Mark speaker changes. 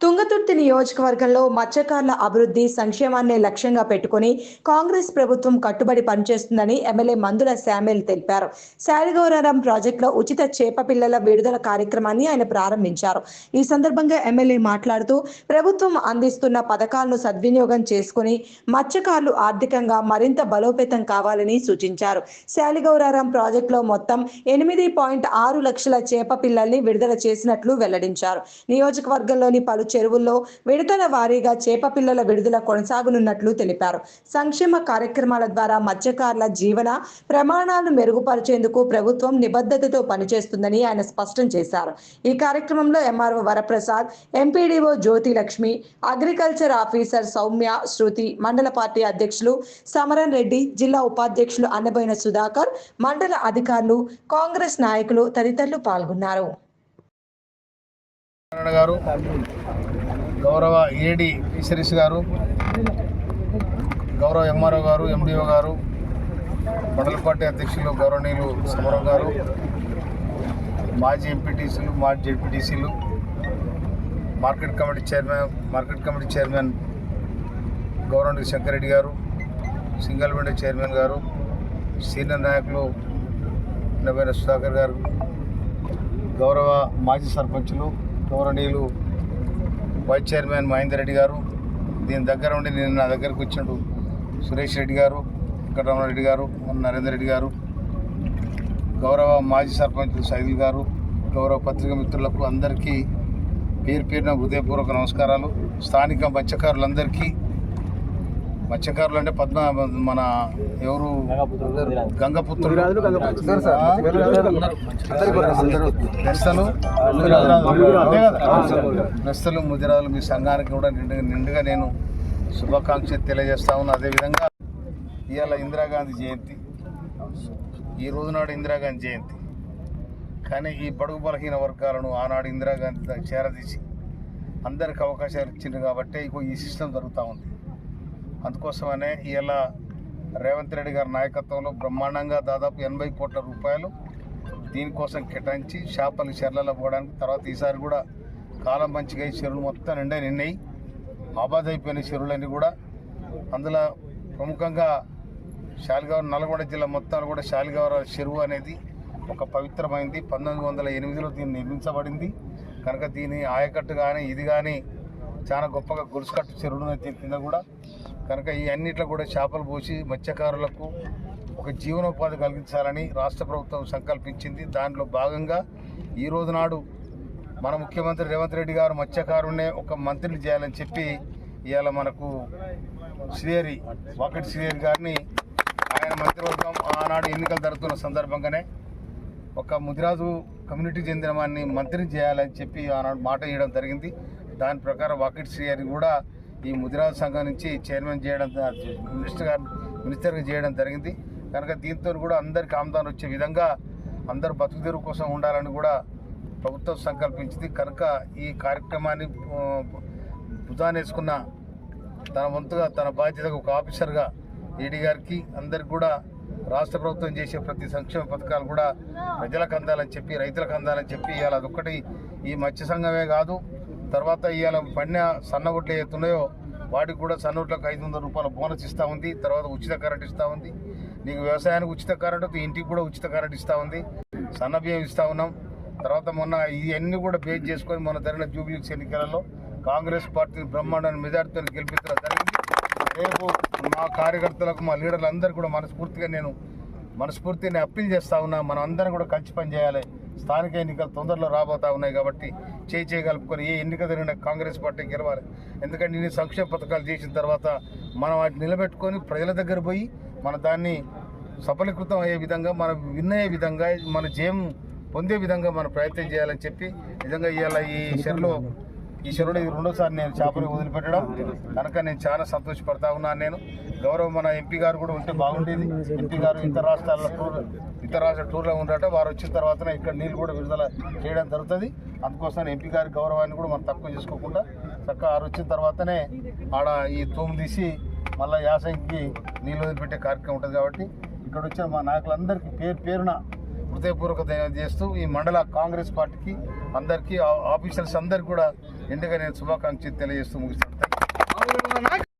Speaker 1: తుంగతుర్తి నియోజకవర్గంలో మత్స్యకారుల అభివృద్ధి సంక్షేమాన్ని లక్ష్యంగా పెట్టుకుని కాంగ్రెస్ ప్రభుత్వం కట్టుబడి పనిచేస్తుందని ఎమ్మెల్యే మందుల శామ్యుల్ తెలిపారు. శాలిగౌరారం ప్రాజెక్టులో ఉచిత చేప పిల్లల విడుదల కార్యక్రమాన్ని ఆయన ప్రారంభించారు. ఈ సందర్భంగా ఎమ్మెల్యే మాట్లాడుతూ ప్రభుత్వం అందిస్తున్న పథకాలను సద్వినియోగం చేసుకుని మత్స్యకారులు ఆర్థికంగా మరింత బలోపేతం కావాలని సూచించారు. శాలిగౌరారం ప్రాజెక్టులో మొత్తం ఎనిమిది పాయింట్ ఆరు లక్షల చేప పిల్లల్ని విడుదల చేసినట్లు వెల్లడించారు. నియోజకవర్గంలోని పలు చెరువుల్లో విడతల వారీగా చేప పిల్లల విడుదల కొనసాగనున్నట్లు తెలిపారు. సంక్షేమ కార్యక్రమాల ద్వారా మత్స్యకారుల జీవన ప్రమాణాలను మెరుగుపరిచేందుకు ప్రభుత్వం నిబద్ధతతో పనిచేస్తుందని ఆయన స్పష్టం చేశారు. ఈ కార్యక్రమంలో MRO Varaprasad MPDO Jyothi Lakshmi agriculture officer Soumya Shruti మండల పార్టీ అధ్యక్షులు సమరన్ రెడ్డి జిల్లా ఉపాధ్యక్షులు అన్నబోయిన సుధాకర్ మండల అధికారులు కాంగ్రెస్ నాయకులు తదితరులు పాల్గొన్నారు.
Speaker 2: గారు. గౌరవ ఏడి ఫిషరీస్ గారు గౌరవ ఎంఆర్ఓ గారు ఎండిఓ గారు మండల పార్టీ అధ్యక్షులు గౌరవనీయులు సమరం గారు మాజీ ఎంపీటీసీలు మాజీ జెడ్పీటీసీలు market committee chairman market committee chairman గౌరవనీయులు శంకరెడ్డి గారు సింగల్ విండో చైర్మన్ గారు సీనియర్ నాయకులు నవీన సుధాకర్ గారు గౌరవ మాజీ సర్పంచులు గౌరవనీయులు వైస్ చైర్మన్ మహేందర్ రెడ్డి గారు దీని దగ్గర ఉండి నేను నా దగ్గరకు వచ్చిండు సురేష్ రెడ్డి గారు వెంకటరమణరెడ్డి గారు నరేందర్ రెడ్డి గారు గౌరవ మాజీ సర్పంచ్ సైదుల్ గారు గౌరవ పత్రిక మిత్రులకు అందరికీ పేరు పేరున హృదయపూర్వక నమస్కారాలు. స్థానిక మత్స్యకారులందరికీ మత్స్యకారులు అంటే పద్మ మన ఎవరు గంగపుత్రులు ఆ? నెస్తలు? నెస్తలు ముదిరాలు మీ సంఘానికి కూడా నిండుగా నిండుగా నేను శుభాకాంక్షలు తెలియజేస్తా ఉన్నాను అదేవిధంగా ఇవాళ ఇందిరాగాంధీ జయంతి ఈ రోజు నాడు ఇందిరాగాంధీ జయంతి కానీ ఈ బడుగు బలహీన వర్గాలను ఆనాడు ఇందిరాగాంధీ చేరదీసి అందరికి అవకాశాలు ఇచ్చింది కాబట్టి ఈ సిస్టమ్ జరుగుతూ ఉంది అందుకోసమనే ఇలా రేవంత్ రెడ్డి గారి నాయకత్వంలో బ్రహ్మాండంగా దాదాపు ఎనభై కోట్ల రూపాయలు దీనికోసం కేటాయించి చేపలు చెర్లలో పోవడానికి తర్వాత ఈసారి కూడా కాలం మంచిగా ఈ చెరువులు మొత్తం నిండా నిండాయి ఆబాద్ అయిపోయిన చెరువులన్నీ కూడా అందులో ప్రముఖంగా శాలిగౌర నల్గొండ జిల్లా మొత్తాలు కూడా శాలిగౌర చెరువు అనేది ఒక పవిత్రమైంది. పంతొమ్మిది వందల ఎనిమిదిలో దీన్ని నిర్మించబడింది. కనుక దీని ఆయకట్టు కానీ ఇది కానీ చాలా గొప్పగా గొలుసుకట్టు చెరువులు దీని కింద కూడా కనుక ఈ అన్నిట్లో కూడా చేపలు పోసి మత్స్యకారులకు ఒక జీవనోపాధి కలిగించాలని రాష్ట్ర ప్రభుత్వం సంకల్పించింది. దాంట్లో భాగంగా ఈ రోజు నాడు మన ముఖ్యమంత్రి రేవంత్ రెడ్డి గారు మత్స్యకారునే ఒక మంత్రిని చేయాలని చెప్పి ఇవాళ మనకు శ్రీహరి వాకటి శ్రీహరి గారిని ఆయన మంత్రివర్గం ఆనాడు ఎన్నికలు జరుగుతున్న సందర్భంగానే ఒక ముదిరాజు కమ్యూనిటీ చెందిన వాడిని మంత్రిని చేయాలని చెప్పి ఆనాడు మాట ఇవ్వడం జరిగింది. దాని ప్రకారం వాకిట్ శ్రీహరి కూడా ఈ ముదిరాజు సంఘం నుంచి చైర్మన్ చేయడం మినిస్టర్ గారు మినిస్టర్గా చేయడం జరిగింది. కనుక దీంతో కూడా అందరికి ఆమదానం వచ్చే విధంగా అందరు బతుకుదెరువు కోసం ఉండాలని కూడా ప్రభుత్వం సంకల్పించింది. కనుక ఈ కార్యక్రమాన్ని ఆ, భుజానేసుకున్న తన వంతుగా తన బాధ్యతగా ఒక ఆఫీసర్గా ఈడీ గారికి అందరికి కూడా రాష్ట్ర ప్రభుత్వం చేసే ప్రతి సంక్షేమ పథకాలు కూడా ప్రజలకు అందాలని చెప్పి రైతులకు అందాలని చెప్పి ఇవాళ అదొక్కటి ఈ మత్స్య సంఘమే కాదు తర్వాత ఇవాళ పన్న సన్నగుడ్లు ఏతున్నాయో వాటికి కూడా సన్నగుడ్లకు ఐదు వందల రూపాయల బోనస్ ఇస్తూ ఉంది. తర్వాత ఉచిత కరెంట్ ఇస్తూ ఉంది. నీకు వ్యవసాయానికి ఉచిత కరెంటు ఇంటికి కూడా ఉచిత కరెంట్ ఇస్తూ ఉంది. సన్న బియ్యం ఇస్తూ ఉన్నాం. తర్వాత మొన్న ఇవన్నీ కూడా బేస్ చేసుకొని మొన్న జరిగిన జూబ్లీస్ ఎన్నికలలో కాంగ్రెస్ పార్టీని బ్రహ్మాండాన్ని మెజార్టీతో గెలిపించడం జరిగింది. రేపు మా కార్యకర్తలకు మా లీడర్లందరూ కూడా మనస్ఫూర్తిగా నేను మనస్ఫూర్తిని అప్పీల్ చేస్తా ఉన్నా. మనం అందరం కూడా కలిసి పనిచేయాలి. స్థానిక ఎన్నికలు తొందరలో రాబోతా ఉన్నాయి కాబట్టి చేయి చేయగలుపుకొని ఏ ఎన్నిక జరిగిన కాంగ్రెస్ పార్టీ గెలవాలి. ఎందుకంటే ఇన్ని సంక్షేమ పథకాలు చేసిన తర్వాత మనం వాటిని నిలబెట్టుకొని ప్రజల దగ్గర పోయి మన దాన్ని సఫలీకృతం అయ్యే విధంగా మనం విన్ అయ్యే విధంగా మన జయం పొందే విధంగా మనం ప్రయత్నం చేయాలని చెప్పి నిజంగా ఇవాళ ఈ చెరులో ఈ చెరువులో ఇది రెండోసారి నేను చేపలు వదిలిపెట్టడం. కనుక నేను చాలా సంతోషపడతా ఉన్నాను నేను. గౌరవ మన ఎంపీ గారు కూడా ఉంటే బాగుండేది. ఎంపీ గారు ఇతర రాష్ట్రాల్లో టూర్ ఇతర రాష్ట్ర టూర్లో ఉండట వారు వచ్చిన తర్వాతనే ఇక్కడ నీళ్ళు కూడా విడుదల చేయడం జరుగుతుంది. అందుకోసం ఎంపీ గారి గౌరవాన్ని కూడా మనం తక్కువ చేసుకోకుండా చక్కగా ఆరు వచ్చిన తర్వాతనే ఆడ ఈ తూము తీసి మళ్ళీ యాసంగికి నీళ్ళు వదిలిపెట్టే కార్యక్రమం ఉంటుంది కాబట్టి ఇక్కడ వచ్చిన మా నాయకులందరికీ పేరు పేరున హృదయపూర్వక చేస్తూ ఈ మండల కాంగ్రెస్ పార్టీకి అందరికీ ఆ- ఆఫీసర్స్ అందరికీ కూడా ఎండుగా నేను శుభాకాంక్షలు తెలియజేస్తూ ముగిస్తాను.